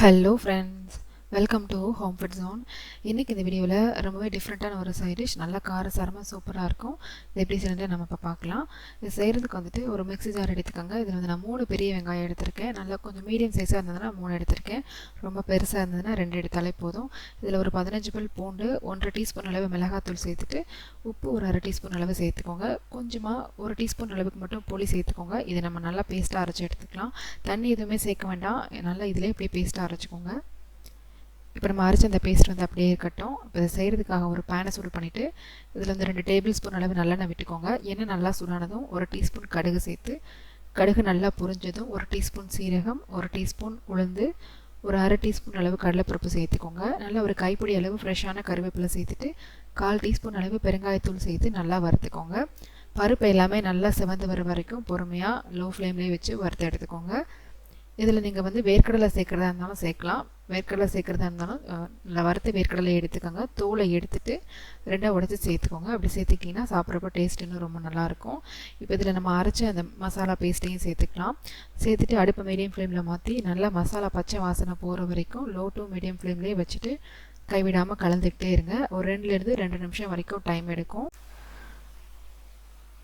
Hello friends welcome to home food zone இன்றைக்கி இந்த வீடியோவில் ரொம்பவே டிஃப்ரெண்ட்டான ஒரு சைட் டிஷ் நல்லா காரசாரமாக சூப்பராக இருக்கும். இது எப்படி செய்யறது நம்ம இப்போ பார்க்கலாம். இது செய்கிறதுக்கு வந்துட்டு ஒரு மிக்ஸி ஜார் எடுத்துக்கோங்க. இதில் வந்து நான் மூணு பெரிய வெங்காயம் எடுத்திருக்கேன். நல்லா கொஞ்சம் மீடியம் சைஸாக இருந்ததுன்னா மூணு எடுத்திருக்கேன். ரொம்ப பெருசாக இருந்ததுன்னா ரெண்டு எடுத்தாலே போதும். இதில் ஒரு பதினஞ்சு பல் பூண்டு ஒன்றரை டீஸ்பூன் அளவு மிளகாத்தூள் சேர்த்துட்டு உப்பு ஒரு அரை டீஸ்பூன் அளவு சேர்த்துக்கோங்க. கொஞ்சமாக ஒரு டீஸ்பூன் அளவுக்கு மட்டும் புளி சேர்த்துக்கோங்க. இதை நம்ம நல்லா பேஸ்ட்டாக அரைச்சி எடுத்துக்கலாம். தண்ணி எதுவுமே சேர்க்க வேண்டாம். நல்லா இதிலே இப்படி பேஸ்ட்டாக அரைச்சிக்கோங்க. இப்போ நம்ம அரைச்ச அந்த பேஸ்ட் வந்து அப்படியே இருக்கட்டும். இப்போ இதை செய்கிறதுக்காக ஒரு பேனை சூடு பண்ணிவிட்டு இதில் வந்து ரெண்டு டேபிள் ஸ்பூன் அளவு நல்லெண்ணெய் விட்டுக்கோங்க. எண்ணெய் நல்லா சூடானதும் ஒரு டீஸ்பூன் கடுகு சேர்த்து கடுகு நல்லா புரிஞ்சதும் ஒரு டீஸ்பூன் சீரகம் ஒரு டீஸ்பூன் உளுந்து ஒரு அரை டீஸ்பூன் அளவு கடலைப்பருப்பு சேர்த்துக்கோங்க. நல்லா ஒரு கைப்பிடி அளவு ஃப்ரெஷ்ஷான கருவேப்பிலை சேர்த்துட்டு கால் டீஸ்பூன் அளவு பெருங்காயத்தூள் சேர்த்து நல்லா வறுத்துக்கோங்க. பருப்பு எல்லாமே நல்லா சிவந்து வர வரைக்கும் பொறுமையாக லோ ஃப்ளேம்லேயே வச்சு வறுத்து எடுத்துக்கோங்க. இதில் நீங்கள் வந்து வேர்க்கடலை சேர்க்குறதா இருந்தாலும் சேர்க்கலாம். வேர்க்கடலை சேர்க்குறதா இருந்தாலும் நல்லா வறுத்த வேர்க்கடலை எடுத்துக்கோங்க. தோலை எடுத்துட்டு ரெண்டாக உடச்சி சேர்த்துக்கோங்க. அப்படி சேர்த்துக்கிங்கன்னா சாப்பிட்றப்ப டேஸ்ட் இன்னும் ரொம்ப நல்லாயிருக்கும். இப்போ இதில் நம்ம அரைச்சி அந்த மசாலா பேஸ்ட்டையும் சேர்த்துக்கலாம். சேர்த்துட்டு அடுப்பு மீடியம் ஃப்ளேமில் மாற்றி நல்லா மசாலா பச்சை வாசனை போகிற வரைக்கும் லோ டு மீடியம் ஃப்ளேம்லேயே வச்சுட்டு கைவிடாமல் கலந்துக்கிட்டே இருங்க. ஒரு ரெண்டுலேருந்து ரெண்டு நிமிஷம் வரைக்கும் டைம் எடுக்கும்.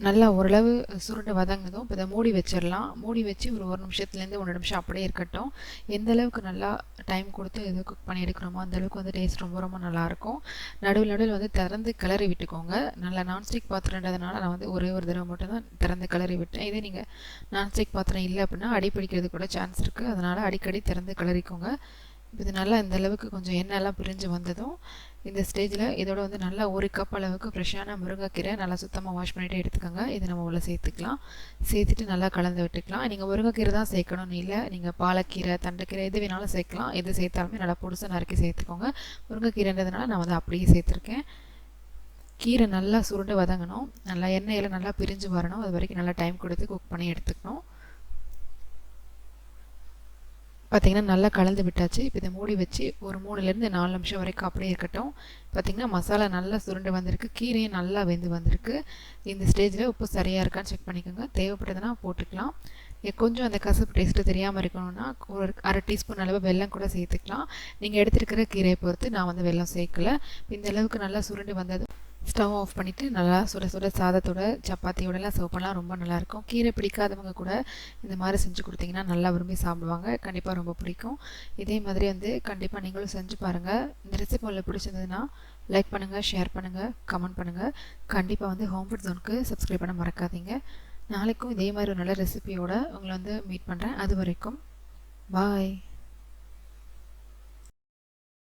நல்லா ஓரளவு சுருண்டு வதங்குதும் இப்போ இதை மூடி வச்சிடலாம். மூடி வச்சு ஒரு ஒரு நிமிஷத்துலேருந்து ஒன்று நிமிஷம் அப்படியே இருக்கட்டும். எந்த அளவுக்கு நல்லா டைம் கொடுத்து இது குக் பண்ணி எடுக்கிறோமோ அந்த அளவுக்கு வந்து டேஸ்ட் ரொம்ப ரொம்ப நல்லாயிருக்கும். நடுவில் நடுவில் வந்து திறந்து கிளறி விட்டுக்கோங்க. நல்லா நான்ஸ்டிக் பாத்திரன்றதுனால நான் வந்து ஒரே ஒரு தடவை மட்டும் தான் திறந்து கிளறி விட்டேன். இதே நீங்கள் நான்ஸ்டிக் பாத்திரம் இல்லை அப்படின்னா அடி பிடிக்கிறது கூட சான்ஸ் இருக்குது அதனால் அடிக்கடி திறந்து கிளறிக்கோங்க. இது நல்லா இந்த அளவுக்கு கொஞ்சம் எண்ணெய்லாம் பிரிஞ்சு வந்ததும் இந்த ஸ்டேஜில் இதோட வந்து நல்லா ஒரு கப் அளவுக்கு ஃப்ரெஷ்ஷான முருங்கைக்கீரை நல்லா சுத்தமாக வாஷ் பண்ணிவிட்டு எடுத்துக்கோங்க. இதை நம்ம உள்ள சேர்த்துக்கலாம். சேர்த்துட்டு நல்லா கலந்து விட்டுக்கலாம். நீங்கள் முருங்கைக்கீரை தான் சேர்க்கணும்னு இல்லை. நீங்கள் பாலக்கீரை தண்டைக்கீரை எது வேணாலும் சேர்க்கலாம். எது சேர்த்தாலுமே நல்லா புதுசாக நறுக்கி சேர்த்துக்கோங்க. முருங்கைக்கீரைன்றதுனால நான் வந்து அப்படியே சேர்த்துருக்கேன். கீரை நல்லா சுருண்டு வதங்கணும். நல்லா எண்ணெயில் நல்லா பிரிஞ்சு வரணும். அது வரைக்கும் நல்லா டைம் கொடுத்து குக் பண்ணி எடுத்துக்கணும். பார்த்திங்கன்னா நல்லா கலந்து விட்டாச்சு. இப்போ இதை மூடி வச்சு ஒரு மூணுலேருந்து நாலு நிமிஷம் வரைக்கும் அப்படியே இருக்கட்டும். பார்த்திங்கன்னா மசாலா நல்லா சுருண்டு வந்திருக்கு. கீரையும் நல்லா வெந்து வந்திருக்கு. இந்த ஸ்டேஜில் உப்பு சரியாக இருக்கான்னு செக் பண்ணிக்கோங்க. தேவைப்படுதுன்னா போட்டுக்கலாம். கொஞ்சம் அந்த கசப்பு டேஸ்ட்டு தெரியாமல் இருக்கணும்னா ஒரு அரை டீஸ்பூன் அளவு வெல்லம் கூட சேர்த்துக்கலாம். நீங்கள் எடுத்துருக்கிற கீரையை பொறுத்து நான் வந்து வெல்லம் சேர்க்கல. இந்த அளவுக்கு நல்லா சுருண்டு வந்தது ஸ்டவ் ஆஃப் பண்ணிவிட்டு நல்லா சுட சுட சாதத்தோட சப்பாத்தியோடலாம் சர்வ் பண்ணலாம். ரொம்ப நல்லாயிருக்கும். கீரை பிடிக்காதவங்க கூட இந்த மாதிரி செஞ்சு கொடுத்தீங்கன்னா நல்லா விரும்பி சாப்பிடுவாங்க. கண்டிப்பாக ரொம்ப பிடிக்கும். இதே மாதிரி வந்து கண்டிப்பாக நீங்களும் செஞ்சு பாருங்கள் இந்த ரெசிபி உங்களுக்கு பிடிச்சிருந்ததுன்னா லைக் பண்ணுங்கள் ஷேர் பண்ணுங்கள் கமெண்ட் பண்ணுங்கள் கண்டிப்பாக வந்து ஹோம் ஃபுட் ஜோனுக்கு சப்ஸ்கிரைப் பண்ண மறக்காதீங்க. நாளைக்கும் இதே மாதிரி ஒரு நல்ல ரெசிபியோட உங்களை வந்து மீட் பண்ணுறேன் அது வரைக்கும் பாய்